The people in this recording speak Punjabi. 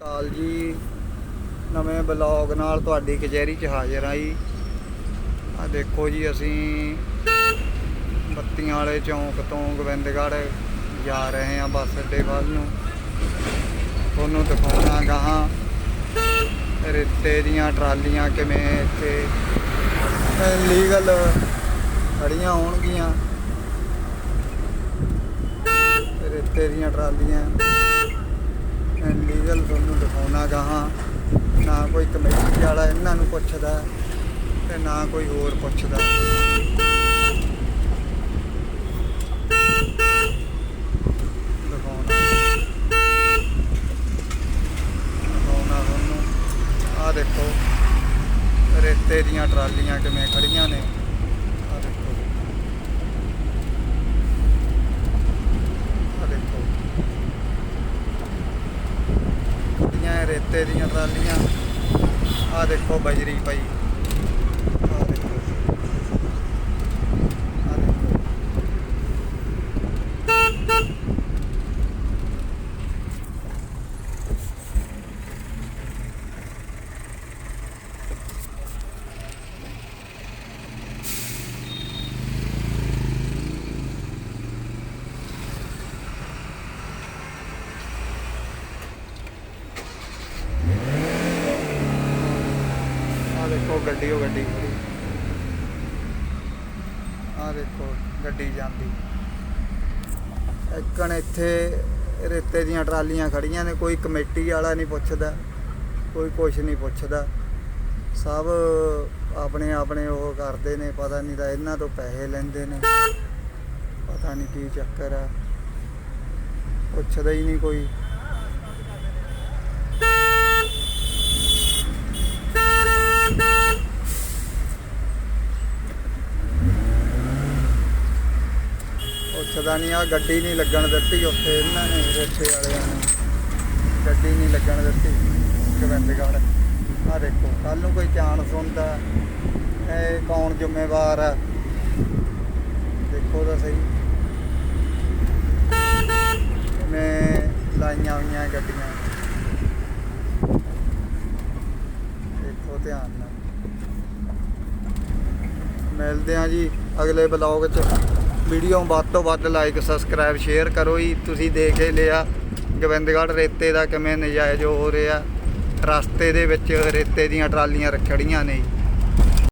ਕਾਲ ਜੀ। ਨਵੇਂ ਬਲੌਗ ਨਾਲ ਤੁਹਾਡੀ ਕਚਹਿਰੀ 'ਚ ਹਾਜ਼ਰ ਆਈ ਆ ਦੇਖੋ ਜੀ, ਅਸੀਂ ਬੱਤੀਆਂ ਵਾਲੇ ਚੌਂਕ ਤੋਂ ਗੋਬਿੰਦਗੜ੍ਹ ਜਾ ਰਹੇ ਹਾਂ ਬੱਸ ਅੱਡੇ ਵੱਲ ਨੂੰ। ਤੁਹਾਨੂੰ ਦਿਖਾਉਣਾ ਗਾਹਾਂ ਰੇਤੇ ਦੀਆਂ ਟਰਾਲੀਆਂ ਕਿਵੇਂ ਇੱਥੇ ਲੀਗਲ ਖੜੀਆਂ ਹੋਣਗੀਆਂ। ਰੇਤੇ ਦੀਆਂ ਟਰਾਲੀਆਂ। ਲੀਗਲ ਤੁਹਾਨੂੰ ਦਿਖਾਉਣਾ ਗਾਹਾਂ ਨਾ ਕੋਈ ਕਮੇਟੀ ਵਾਲਾ ਇਹਨਾਂ ਨੂੰ ਪੁੱਛਦਾ ਤੇ ਨਾ ਕੋਈ ਹੋਰ ਪੁੱਛਦਾ। ਦਿਖਾਉਣਾ। ਤੁਹਾਨੂੰ। ਆਹ ਦੇਖੋ, ਰੇਤੇ ਦੀਆਂ ਟਰਾਲੀਆਂ ਕਿਵੇਂ ਖੜੀਆਂ ਨੇ ਆਹ ਦੇਖੋ ਆਹ ਦੇਖੋ ਦੀਆਂ ਰੇਤੇ ਦੀਆਂ ਟਰਾਲੀਆਂ। ਆ ਦੇਖੋ ਬਜਰੀ ਪਈ ਆ ਦੇਖੋ ਆਹ ਦੇਖੋ ਆ ਦੇਖੋ ਗੱਡੀ, ਉਹ ਗੱਡੀ ਖੜੀ। ਆ ਦੇਖੋ, ਗੱਡੀ ਜਾਂਦੀ। ਇੱਕਣ ਇੱਥੇ ਰੇਤੇ ਦੀਆਂ ਟਰਾਲੀਆਂ ਖੜੀਆਂ ਨੇ, ਕੋਈ ਕਮੇਟੀ ਵਾਲਾ ਨਹੀਂ ਪੁੱਛਦਾ, ਕੋਈ ਕੁਛ ਨਹੀਂ ਪੁੱਛਦਾ। ਸਭ ਆਪਣੇ ਆਪਣੇ ਉਹ ਕਰਦੇ ਨੇ, ਪਤਾ ਨਹੀਂ ਤਾਂ ਇਹਨਾਂ ਤੋਂ ਪੈਸੇ ਲੈਂਦੇ ਨੇ। ਪਤਾ ਨਹੀਂ ਕੀ ਚੱਕਰ ਆ। ਪੁੱਛਦਾ ਹੀ ਨਹੀਂ ਕੋਈ। ਪੁੱਛਦਾ ਨਹੀਂ ਆ ਗੱਡੀ ਨਹੀਂ ਲੱਗਣ ਦਿੱਤੀ ਉੱਥੇ, ਇਹਨਾਂ ਨੇ ਰੇਤੇ ਵਾਲਿਆਂ ਨੇ। ਗੱਡੀ ਨਹੀਂ ਲੱਗਣ ਦਿੱਤੀ, ਗੋਬਿੰਦਗੜ੍ਹ। ਆ ਦੇਖੋ ਕੱਲ ਨੂੰ ਕੋਈ ਚਾਂਸ ਹੁੰਦਾ ਇਹ ਕੌਣ ਜ਼ਿੰਮੇਵਾਰ ਆ? ਦੇਖੋ ਤਾਂ ਸਹੀ। ਮੈਂ ਲਾਈਆਂ ਹੋਈਆਂ ਗੱਡੀਆਂ। ਦੇਖੋ ਧਿਆਨ ਨਾਲ। ਮਿਲਦੇ ਆ ਜੀ ਅਗਲੇ ਬਲੌਗ 'ਚ। ਵੀਡੀਓ ਵੱਧ ਤੋਂ ਵੱਧ ਲਾਈਕ ਸਬਸਕ੍ਰਾਈਬ ਸ਼ੇਅਰ ਕਰੋ ਜੀ। ਤੁਸੀਂ ਦੇਖ ਹੀ ਲਿਆ, ਗੋਬਿੰਦਗੜ੍ਹ ਰੇਤੇ ਦਾ ਕਿਵੇਂ ਨਜਾਇਜ਼ ਹੋ ਰਿਹਾ। ਰਸਤੇ ਦੇ ਵਿੱਚ ਰੇਤੇ ਦੀਆਂ ਟਰਾਲੀਆਂ ਰੱਖੜੀਆਂ ਨੇ।